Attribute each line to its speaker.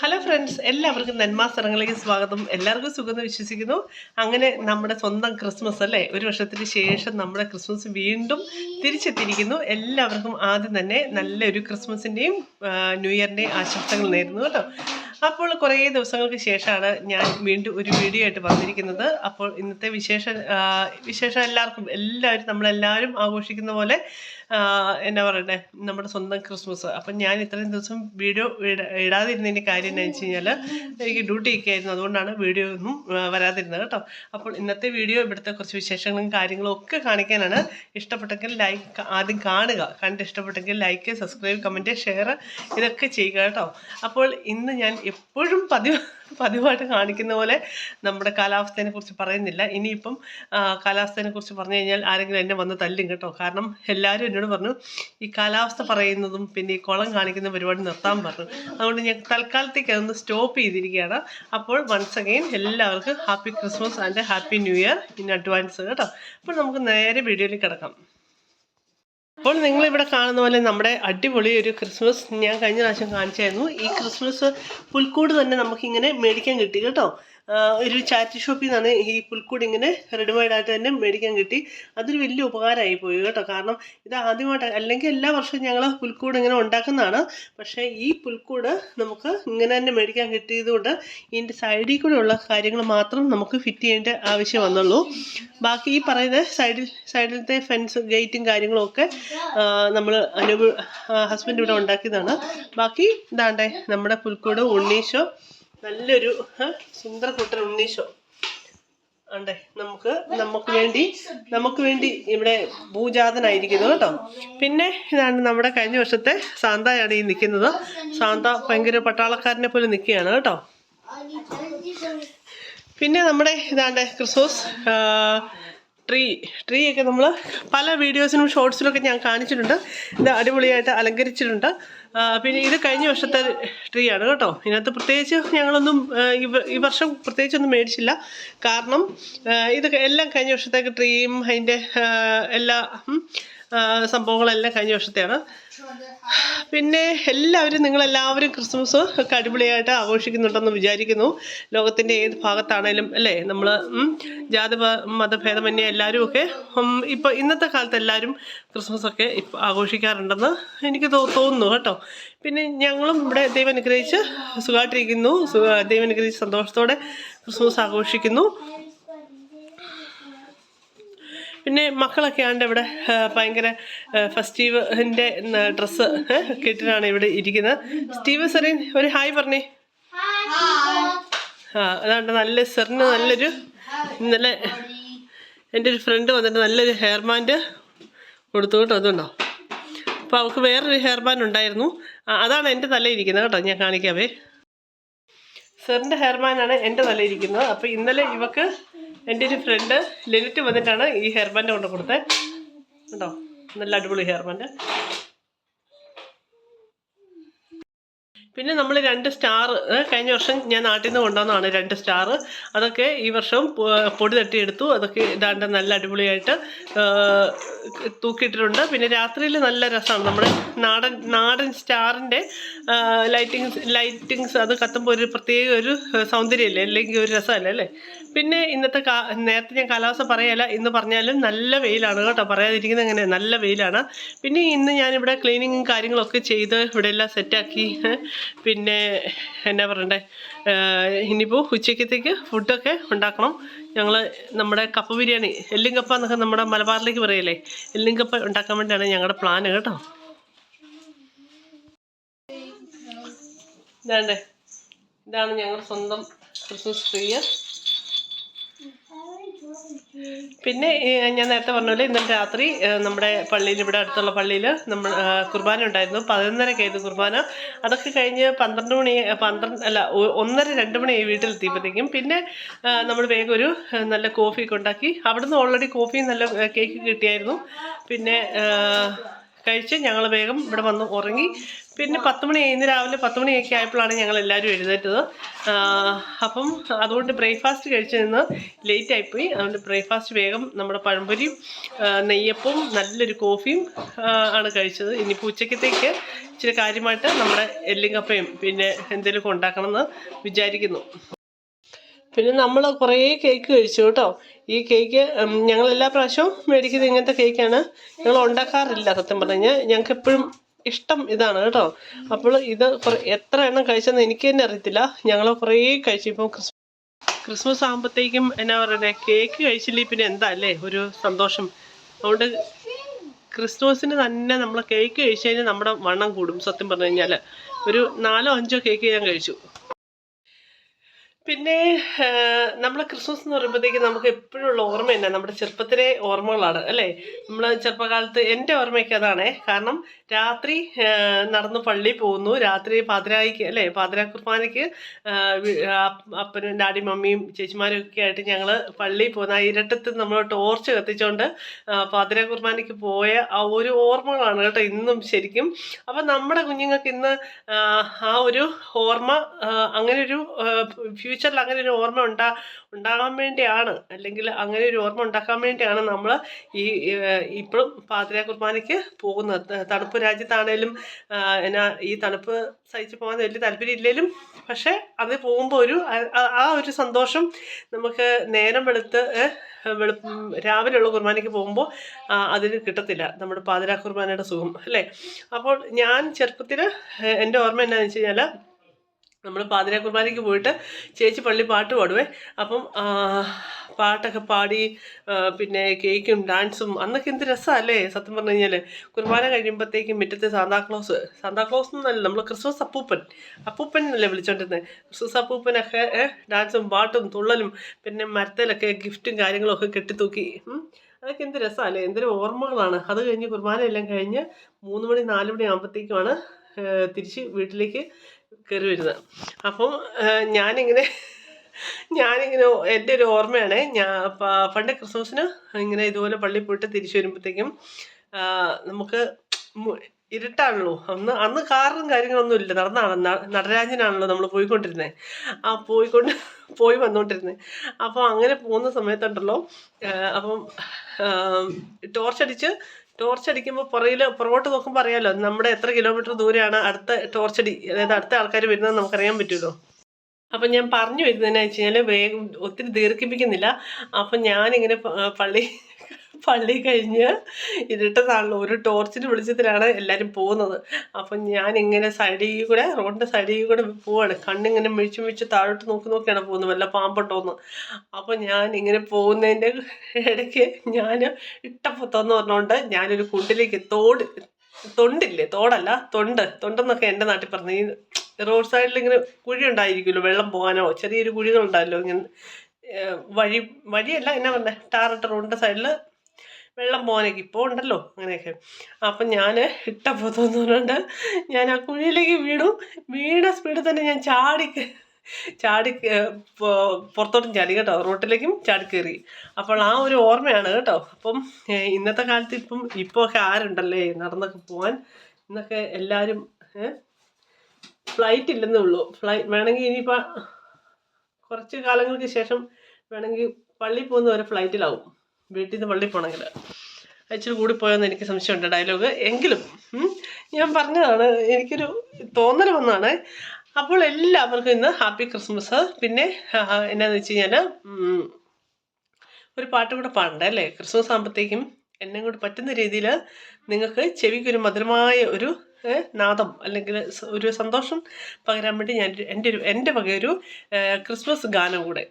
Speaker 1: Hello friends എല്ലാവർക്കും നന്മാസറങ്ങളിലേക്ക് സ്വാഗതം. എല്ലാവർക്കും സുഖം വിശ്വസിക്കുന്നു. അങ്ങനെ നമ്മുടെ സ്വന്തം ക്രിസ്മസ് അല്ലേ? ഒരു വർഷത്തിന് ശേഷം നമ്മുടെ ക്രിസ്മസ് വീണ്ടും തിരിച്ചെത്തിയിരിക്കുന്നു. എല്ലാവർക്കും ആദ്യം തന്നെ നല്ലൊരു ക്രിസ്മസിന്റെയും ന്യൂ ഇയറിന്റെയും ആശംസകൾ നേരുന്നു കേട്ടോ. അപ്പോൾ കുറേ ദിവസങ്ങൾക്ക് ശേഷമാണ് ഞാൻ വീണ്ടും ഒരു വീഡിയോ ആയിട്ട് വന്നിരിക്കുന്നത്. അപ്പോൾ ഇന്നത്തെ വിശേഷ വിശേഷം എല്ലാവർക്കും എല്ലാവരും നമ്മളെല്ലാവരും ആഘോഷിക്കുന്ന പോലെ എന്നാ പറയണ്ടേ നമ്മുടെ സ്വന്തം ക്രിസ്മസ് അപ്പം ഞാൻ ഇത്രയും ദിവസം വീഡിയോ ഇടാതിരുന്നതിന്റെ കാര്യം എന്താ വെച്ച് കഴിഞ്ഞാൽ എനിക്ക് ഡ്യൂട്ടി ഒക്കെ ആയിരുന്നു. അതുകൊണ്ടാണ് വീഡിയോ ഒന്നും വരാതിരുന്നത് കേട്ടോ. അപ്പോൾ ഇന്നത്തെ വീഡിയോ ഇവിടുത്തെ കുറച്ച് വിശേഷങ്ങളും കാര്യങ്ങളും ഒക്കെ കാണിക്കാനാണ് ഇഷ്ടപ്പെട്ടെങ്കിൽ ലൈക്ക് ആദ്യം കാണുക. കണ്ട് ഇഷ്ടപ്പെട്ടെങ്കിൽ ലൈക്ക് സബ്സ്ക്രൈബ് കമന്റ് ഷെയർ ഇതൊക്കെ ചെയ്യുക കേട്ടോ. അപ്പോൾ ഇന്ന് ഞാൻ എപ്പോഴും പതിവ് പതിവായിട്ട് കാണിക്കുന്ന പോലെ നമ്മുടെ കാലാവസ്ഥയെ കുറിച്ച് പറയുന്നില്ല. ഇനിയിപ്പം കാലാവസ്ഥയെ കുറിച്ച് പറഞ്ഞു കഴിഞ്ഞാൽ ആരെങ്കിലും എന്നെ വന്ന് തല്ലും കേട്ടോ. കാരണം എല്ലാവരും എന്നോട് പറഞ്ഞു ഈ കാലാവസ്ഥ പറയുന്നതും പിന്നെ ഈ കുളം കാണിക്കുന്ന പരിപാടി നിർത്താൻ പറഞ്ഞു. അതുകൊണ്ട് ഞാൻ തൽക്കാലത്തേക്ക് അതൊന്ന് സ്റ്റോപ്പ് ചെയ്തിരിക്കുകയാണ്. അപ്പോൾ വൺസ് അഗെയിൻ എല്ലാവർക്കും happy Christmas and happy new year in advance കേട്ടോ. അപ്പോൾ നമുക്ക് നേരെ വീഡിയോയിലേക്ക് കിടക്കാം. അപ്പോൾ നിങ്ങൾ ഇവിടെ കാണുന്ന പോലെ നമ്മുടെ അടിപൊളി ഒരു ക്രിസ്മസ് ഞാൻ കഴിഞ്ഞ പ്രാവശ്യം കാണിച്ചായിരുന്നു. ഈ ക്രിസ്മസ് പുൽക്കൂട് തന്നെ നമുക്കിങ്ങനെ മേടിക്കാൻ കിട്ടി കേട്ടോ. ഒരു ചാറ്റ് ഷോപ്പിൽ നിന്നാണ് ഈ പുൽക്കൂടി ഇങ്ങനെ റെഡിമെയ്ഡ് ആയിട്ട് തന്നെ മേടിക്കാൻ കിട്ടി. അതൊരു വലിയ ഉപകാരമായി പോയി കേട്ടോ. കാരണം ഇത് ആദ്യമായിട്ട് അല്ലെങ്കിൽ എല്ലാ വർഷവും ഞങ്ങൾ പുൽക്കൂട് ഇങ്ങനെ ഉണ്ടാക്കുന്നതാണ്. പക്ഷേ ഈ പുൽക്കൂട് നമുക്ക് ഇങ്ങനെ തന്നെ മേടിക്കാൻ കിട്ടിയതുകൊണ്ട് ഇതിന്റെ സൈഡിൽ കൂടെ ഉള്ള കാര്യങ്ങൾ മാത്രം നമുക്ക് ഫിറ്റ് ചെയ്യേണ്ട ആവശ്യം വന്നുള്ളൂ. ബാക്കി ഈ പറയുന്ന സൈഡിൽ സൈഡിലത്തെ ഫെൻസ് ഗേറ്റും കാര്യങ്ങളും ഒക്കെ നമ്മൾ അനുഭവ ഹസ്ബൻഡ് ഇവിടെ ഉണ്ടാക്കിയതാണ്. ബാക്കി ഇതാണ്ടേ നമ്മുടെ പുൽക്കൂട് ഉണ്ണീശോ നല്ലൊരു സുന്ദര സുന്ദരക്കുട്ടൻ ഉണ്ണീശോ. ആണ്ടേ നമുക്ക് നമുക്ക് വേണ്ടി നമുക്ക് വേണ്ടി ഇവിടെ ഭൂജാതനായിരിക്കുന്നു കേട്ടോ. പിന്നെ ഇതാണ് നമ്മുടെ കഴിഞ്ഞ വർഷത്തെ സാന്തയാണ് ഈ നിൽക്കുന്നത്. സാന്ത ഭയങ്കര പട്ടാളക്കാരനെ പോലെ നിൽക്കുകയാണ് കേട്ടോ. പിന്നെ നമ്മുടെ ഇതാണ്ട് ക്രിസ്മസ് ട്രീ ട്രീ ഒക്കെ നമ്മൾ പല വീഡിയോസിനും ഷോർട്സിലൊക്കെ ഞാൻ കാണിച്ചിട്ടുണ്ട്. ഇത് അടിപൊളിയായിട്ട് അലങ്കരിച്ചിട്ടുണ്ട്. പിന്നെ ഇത് കഴിഞ്ഞ വർഷത്തെ ട്രീ ആണ് കേട്ടോ. ഇതിനകത്ത് പ്രത്യേകിച്ച് ഞങ്ങളൊന്നും ഈ വർഷം പ്രത്യേകിച്ചൊന്നും മേടിച്ചില്ല. കാരണം ഇത് എല്ലാം കഴിഞ്ഞ വർഷത്തേക്ക് ട്രീയും അതിന്റെ എല്ലാ സംഭവങ്ങളെല്ലാം കഴിഞ്ഞ വർഷത്തെയാണ്. പിന്നെ എല്ലാവരും നിങ്ങളെല്ലാവരും ക്രിസ്മസ് ഒക്കെ അടിപൊളിയായിട്ട് ആഘോഷിക്കുന്നുണ്ടെന്ന് വിചാരിക്കുന്നു. ലോകത്തിന്റെ ഏത് ഭാഗത്താണേലും അല്ലേ? നമ്മൾ ജാതി മതഭേദമന്യേ എല്ലാവരും ഒക്കെ ഇപ്പോൾ ഇന്നത്തെ കാലത്ത് എല്ലാവരും ക്രിസ്മസ് ഒക്കെ ആഘോഷിക്കാറുണ്ടെന്ന് എനിക്ക് തോന്നുന്നു കേട്ടോ. പിന്നെ ഞങ്ങളും ഇവിടെ ദൈവം അനുഗ്രഹിച്ച് സുഖമായിട്ടിരിക്കുന്നു. സുഖ- ദൈവം അനുഗ്രഹിച്ച് സന്തോഷത്തോടെ ക്രിസ്മസ് ആഘോഷിക്കുന്നു. പിന്നെ മക്കളൊക്കെ ആണ്ട് ഇവിടെ ഭയങ്കര ഫസ്റ്റീവിന്റെ ഡ്രസ്സ് കിട്ടിനാണ് ഇവിടെ ഇരിക്കുന്നത്. സ്റ്റീവ് സെറിൻ ഒരു ഹായ് പറഞ്ഞേ. ആ അതാണ്ട് നല്ല സെറിന് നല്ലൊരു ഇന്നലെ എന്റെ ഒരു ഫ്രണ്ട് വന്നിട്ട് നല്ലൊരു ഹെയർ ബാൻഡ് കൊടുത്തു കേട്ടോ അതുണ്ടോ? അപ്പോൾ അവൾക്ക് വേറൊരു ഹെയർ ബാൻഡ് ഉണ്ടായിരുന്നു. അതാണ് എന്റെ തലയിരിക്കുന്നത് കേട്ടോ ഞാൻ കാണിക്കാവേ. സെറിന്റെ ഹെയർ ബാൻഡാണ് എന്റെ തലയിരിക്കുന്നത് അപ്പോൾ ഇന്നലെ ഇവക്ക് എന്റെ ഒരു ഫ്രണ്ട് ലിനിറ്റ് വന്നിട്ടാണ് ഈ ഹെയർ ബാൻഡ് കൊണ്ട് കൊടുത്തത് കേട്ടോ നല്ല അടിപൊളി ഹെയർ ബാൻഡ് പിന്നെ നമ്മൾ രണ്ട് സ്റ്റാർ കഴിഞ്ഞ വർഷം ഞാൻ നാട്ടിൽ നിന്ന് കൊണ്ടുവന്നതാണ് രണ്ട് സ്റ്റാർ അതൊക്കെ ഈ വർഷം പൊ- പൊടി തട്ടിയെടുത്തു. അതൊക്കെ ഇതാണ്ട് നല്ല അടിപൊളിയായിട്ട് തൂക്കിയിട്ടിട്ടുണ്ട്. പിന്നെ രാത്രിയിൽ നല്ല രസമാണ്. നമ്മുടെ നാടൻ നാടൻ സ്റ്റാറിന്റെ ലൈറ്റിങ്സ് ലൈറ്റിങ്സ് അത് കത്തുമ്പോൾ ഒരു പ്രത്യേക ഒരു സൗന്ദര്യമല്ലേ? അല്ലെങ്കിൽ ഒരു രസമല്ലേ അല്ലേ? പിന്നെ ഇന്നത്തെ നേരത്തെ ഞാൻ കാലാവസ്ഥ പറയല ഇന്ന് പറഞ്ഞാലും നല്ല വെയിലാണ് കേട്ടോ. പറയാതിരിക്കുന്നത് എങ്ങനെ നല്ല വെയിലാണ്. പിന്നെ ഇന്ന് ഞാനിവിടെ ക്ലീനിങ്ങും കാര്യങ്ങളൊക്കെ ചെയ്ത് ഇവിടെ എല്ലാം സെറ്റാക്കി പിന്നെ എന്നാ പറയണ്ടേ? ഇനിയിപ്പോൾ ഉച്ചക്കത്തേക്ക് ഫുഡൊക്കെ ഉണ്ടാക്കണം. ഞങ്ങൾ നമ്മുടെ കപ്പ ബിരിയാണി എല്ലും കപ്പ എന്നൊക്കെ നമ്മുടെ മലബാറിലേക്ക് പറയല്ലേ? എല്ലും കപ്പ ഉണ്ടാക്കാൻ വേണ്ടിയാണ് ഞങ്ങളുടെ പ്ലാൻ കേട്ടോ. ഇതാണ്ടേ. ഇതാണ് ഞങ്ങളുടെ സ്വന്തം ക്രിസ്മസ് ട്രീ പിന്നെ ഞാൻ നേരത്തെ പറഞ്ഞ പോലെ ഇന്നലെ രാത്രി നമ്മുടെ പള്ളിയിൽ ഇവിടെ അടുത്തുള്ള പള്ളിയിൽ നമ്മൾ കുർബാന ഉണ്ടായിരുന്നു. പതിനൊന്നരക്കായിരുന്നു കുർബാന. അതൊക്കെ കഴിഞ്ഞ് പന്ത്രണ്ട് മണി പന്ത്രണ്ട് അല്ല ഒന്നര രണ്ട് മണിയായി വീട്ടിലെത്തിയപ്പോഴത്തേക്കും പിന്നെ നമ്മൾ വേഗം ഒരു നല്ല കോഫി ഒക്കെ ഉണ്ടാക്കി. അവിടുന്ന് ഓൾറെഡി കോഫി നല്ല കേക്ക് കിട്ടിയായിരുന്നു. പിന്നെ കഴിച്ച് ഞങ്ങൾ വേഗം ഇവിടെ വന്ന് ഉറങ്ങി. പിന്നെ പത്ത് മണി ഇന്ന് രാവിലെ പത്ത് മണിയൊക്കെ ആയപ്പോഴാണ് ഞങ്ങൾ എല്ലാവരും എഴുന്നേറ്റത് അപ്പം അതുകൊണ്ട് ബ്രേക്ക്ഫാസ്റ്റ് കഴിച്ച് നിന്ന് ലേറ്റ് ആയിപ്പോയി. അതുകൊണ്ട് ബ്രേക്ക്ഫാസ്റ്റ് വേഗം നമ്മുടെ പഴംപൊരിയും നെയ്യപ്പവും നല്ലൊരു കോഫിയും ആണ് കഴിച്ചത്. ഇനിയിപ്പോൾ ഉച്ചക്കത്തേക്ക് ഇച്ചിരി കാര്യമായിട്ട് നമ്മുടെ എല്ലിങ്കപ്പയും പിന്നെ എന്തെങ്കിലുമൊക്കെ ഉണ്ടാക്കണമെന്ന് വിചാരിക്കുന്നു. പിന്നെ നമ്മൾ കുറേ കേക്ക് കഴിച്ചു കേട്ടോ. ഈ കേക്ക് ഞങ്ങൾ എല്ലാ പ്രാവശ്യവും മേടിക്കുന്നത് ഇങ്ങനത്തെ കേക്കാണ് ഞങ്ങൾ ഉണ്ടാക്കാറില്ല സത്യം പറഞ്ഞു കഴിഞ്ഞാൽ. ഞങ്ങൾക്ക് എപ്പോഴും ഇഷ്ടം ഇതാണ് കേട്ടോ. അപ്പോൾ ഇത് എത്ര എണ്ണം കഴിച്ചെന്ന് എനിക്ക് തന്നെ അറിയത്തില്ല. ഞങ്ങൾ കുറേ കഴിച്ചു. ഇപ്പം ക്രിസ് ക്രിസ്മസ് ആകുമ്പോഴത്തേക്കും എന്നാ പറയുന്നത് കേക്ക് കഴിച്ചില്ലെങ്കിൽ പിന്നെ എന്താ അല്ലേ? ഒരു സന്തോഷം. അതുകൊണ്ട് ക്രിസ്മസിന് തന്നെ നമ്മൾ കേക്ക് കഴിച്ചു കഴിഞ്ഞാൽ നമ്മുടെ വണ്ണം കൂടും സത്യം പറഞ്ഞു കഴിഞ്ഞാൽ ഒരു നാലോ അഞ്ചോ കേക്ക് ഞാൻ കഴിച്ചു. പിന്നെ നമ്മൾ ക്രിസ്മസ് എന്ന് പറയുമ്പോഴത്തേക്ക് നമുക്ക് എപ്പോഴുള്ള ഓർമ്മ തന്നെ നമ്മുടെ ചെറുപ്പത്തിലെ ഓർമ്മകളാണ് അല്ലേ? നമ്മൾ ചെറുപ്പകാലത്ത് എന്റെ ഓർമ്മയൊക്കെ അതാണേ. കാരണം രാത്രി നടന്ന് പള്ളിയിൽ പോകുന്നു. രാത്രി പാതിരായിക്ക് അല്ലേ? പാതിരാ കുർബാനയ്ക്ക് അപ്പനും ഡാഡി മമ്മിയും ചേച്ചിമാരും ഒക്കെ ആയിട്ട് ഞങ്ങൾ പള്ളിയിൽ പോകുന്ന ആ ഇരട്ടത്ത് നമ്മൾ ടോർച്ച് കത്തിച്ചുകൊണ്ട് പാതിര കുർബാനയ്ക്ക് പോയ ആ ഒരു ഓർമ്മകളാണ് കേട്ടോ ഇന്നും ശരിക്കും. അപ്പം നമ്മുടെ കുഞ്ഞുങ്ങൾക്ക് ഇന്ന് ആ ഒരു ഓർമ്മ അങ്ങനെ ഒരു ഫ്യൂച്ചറിൽ അങ്ങനെ ഒരു ഓർമ്മ ഉണ്ടാ ഉണ്ടാകാൻ വേണ്ടിയാണ്. അല്ലെങ്കിൽ അങ്ങനെ ഒരു ഓർമ്മ ഉണ്ടാക്കാൻ വേണ്ടിയാണ് നമ്മൾ ഈ ഇപ്പോഴും പാതിര കുർബാനയ്ക്ക് പോകുന്നത്. തണുപ്പ് രാജ്യത്താണേലും എന്നാ ഈ തണുപ്പ് സഹിച്ച് പോകാൻ വലിയ താല്പര്യം ഇല്ലെങ്കിലും പക്ഷേ അത് പോകുമ്പോൾ ഒരു ആ- ഒരു സന്തോഷം നമുക്ക് നേരം വെളുത്ത് വെളു രാവിലെയുള്ള കുർബാനയ്ക്ക് പോകുമ്പോൾ അതിന് കിട്ടത്തില്ല. നമ്മുടെ പാതിരാ കുർബാനയുടെ സുഖം അല്ലേ? അപ്പോൾ ഞാൻ ചെറുപ്പത്തിൽ എന്റെ ഓർമ്മ എന്നാന്ന് വെച്ച് കഴിഞ്ഞാൽ നമ്മൾ പാതിര കുർബാനയ്ക്ക് പോയിട്ട് ചേച്ചി പള്ളി പാട്ട് പാടുവേ. അപ്പം പാട്ടൊക്കെ പാടി പിന്നെ കേക്കും ഡാൻസും അന്നൊക്കെ എന്ത് രസമല്ലേ? സത്യം പറഞ്ഞു കഴിഞ്ഞാൽ കുർബാന കഴിയുമ്പോഴത്തേക്കും മുറ്റത്തെ സാന്താക്ലോസ് സാന്താക്ലോസ് എന്നല്ല നമ്മൾ ക്രിസ്മസ് അപ്പൂപ്പൻ അപ്പൂപ്പൻ എന്നല്ലേ വിളിച്ചോണ്ടിരുന്നത് ക്രിസ്മസ് അപ്പൂപ്പനൊക്കെ ഡാൻസും പാട്ടും തുള്ളലും പിന്നെ മരത്തിലൊക്കെ ഗിഫ്റ്റും കാര്യങ്ങളും ഒക്കെ കെട്ടിത്തൂക്കി. അതൊക്കെ എന്ത് രസമല്ലേ? എന്തൊരു ഓർമ്മകളാണ്. അത് കഴിഞ്ഞ് കുർബാന എല്ലാം കഴിഞ്ഞ് മൂന്ന് മണി നാല് മണി ആകുമ്പോഴത്തേക്കുമാണ് തിരിച്ച് വീട്ടിലേക്ക് കയറി വരുന്നത് അപ്പം ഞാനിങ്ങനെ ഞാനിങ്ങനെ എന്റെ ഒരു ഓർമ്മയാണ്. ഞാൻ പണ്ട് ക്രിസ്മസിന് ഇങ്ങനെ ഇതുപോലെ പള്ളിയിൽ പോയിട്ട് തിരിച്ചു വരുമ്പോഴത്തേക്കും നമുക്ക് ഇരുട്ടാണല്ലോ. അന്ന് അന്ന് കാറും കാര്യങ്ങളൊന്നും ഇല്ല. നടന്നാണ് നടരാജനാണല്ലോ നമ്മൾ പോയിക്കൊണ്ടിരുന്നത് ആ പോയിക്കൊണ്ട് പോയി വന്നുകൊണ്ടിരുന്നത് അപ്പോൾ അങ്ങനെ പോകുന്ന സമയത്തുണ്ടല്ലോ അപ്പം ടോർച്ച് അടിച്ച് ടോർച്ച് അടിക്കുമ്പോൾ പുറകിൽ പുറകോട്ട് നോക്കുമ്പോൾ അറിയാമല്ലോ നമ്മുടെ എത്ര കിലോമീറ്റർ ദൂരെയാണ് അടുത്ത ടോർച്ച് അടി അതായത് അടുത്ത ആൾക്കാർ വരുന്നത് നമുക്കറിയാൻ പറ്റുമല്ലോ അപ്പം ഞാൻ പറഞ്ഞു വരുന്നതെന്ന് വെച്ച് കഴിഞ്ഞാൽ വേഗം ഒത്തിരി ദീർഘിപ്പിക്കുന്നില്ല. അപ്പം ഞാനിങ്ങനെ പള്ളി പള്ളി കഴിഞ്ഞ് ഇരുട്ടതാണല്ലോ ഒരു ടോർച്ചിന്റെ വെളിച്ചത്തിലാണ് എല്ലാവരും പോകുന്നത്. അപ്പം ഞാൻ ഇങ്ങനെ സൈഡിൽ കൂടെ റോഡിന്റെ സൈഡിൽ കൂടെ പോവാണ്. കണ്ണിങ്ങനെ മിഴിച്ച് മിഴിച്ച് താഴോട്ട് നോക്കി നോക്കിയാണ് പോകുന്നത്. വല്ല പാമ്പുണ്ടോന്ന്. അപ്പം ഞാൻ ഇങ്ങനെ പോകുന്നതിന്റെ ഇടയ്ക്ക് ഞാൻ ഇട്ടപ്പൊത്തന്ന് പറഞ്ഞുകൊണ്ട് ഞാനൊരു കുണ്ടിലേക്ക് തോട് തൊണ്ടില്ലേ? തോടല്ല തൊണ്ട്. തൊണ്ടെന്നൊക്കെ എന്റെ നാട്ടിൽ പറഞ്ഞു. ഈ റോഡ് സൈഡിൽ ഇങ്ങനെ കുഴി ഉണ്ടായിരിക്കുമല്ലോ വെള്ളം പോകാനോ? ചെറിയൊരു കുഴികളുണ്ടല്ലോ ഇങ്ങനെ വഴി വഴിയല്ല എന്നാ പറഞ്ഞത് ടാറിട്ട റോഡിന്റെ സൈഡിൽ വെള്ളം പോകാനൊക്കെ ഇപ്പോൾ ഉണ്ടല്ലോ അങ്ങനെയൊക്കെ. അപ്പം ഞാൻ ഇട്ട തോന്നുന്നുണ്ട് ഞാൻ ആ കുഴിയിലേക്ക് വീണു. വീണ സ്പീഡിൽ തന്നെ ഞാൻ ചാടി ചാടി പുറത്തോട്ടും ചാടി കേട്ടോ. റോട്ടിലേക്കും ചാടി കയറി. അപ്പോൾ ആ ഒരു ഓർമ്മയാണ് കേട്ടോ. അപ്പം ഇന്നത്തെ കാലത്ത് ഇപ്പം ഇപ്പോഴൊക്കെ ആരുണ്ടല്ലേ നടന്നൊക്കെ പോകാൻ ഇന്നൊക്കെ എല്ലാവരും ഫ്ലൈറ്റ് ഇല്ലെന്നേ ഉള്ളൂ. ഫ്ലൈറ്റ് വേണമെങ്കിൽ ഇനിയിപ്പോൾ കുറച്ച് കാലങ്ങൾക്ക് ശേഷം വേണമെങ്കിൽ പള്ളി പോകുന്നവരെ ഫ്ലൈറ്റിലാവും വീട്ടിൽ നിന്ന് പള്ളി പോകണമെങ്കിൽ ഇച്ചിരി കൂടി പോയെന്ന് എനിക്ക് സംശയമുണ്ട് ഡയലോഗ്. എങ്കിലും ഞാൻ പറഞ്ഞതാണ് എനിക്കൊരു തോന്നൽ വന്നാണ്. അപ്പോൾ എല്ലാവർക്കും ഇന്ന് ഹാപ്പി ക്രിസ്മസ്. പിന്നെ എന്നാന്ന് വെച്ച് കഴിഞ്ഞാൽ ഒരു പാട്ട് കൂടെ പാടണ്ട അല്ലേ? ക്രിസ്മസ് ആകുമ്പോഴത്തേക്കും എന്നെ കൂടെ പറ്റുന്ന രീതിയിൽ നിങ്ങൾക്ക് ചെവിക്കൊരു മധുരമായ ഒരു നാദം അല്ലെങ്കിൽ ഒരു സന്തോഷം പകരാൻ വേണ്ടി ഞാൻ എന്റെ ഒരു എന്റെ വകയൊരു ക്രിസ്മസ് ഗാനം കൂടെ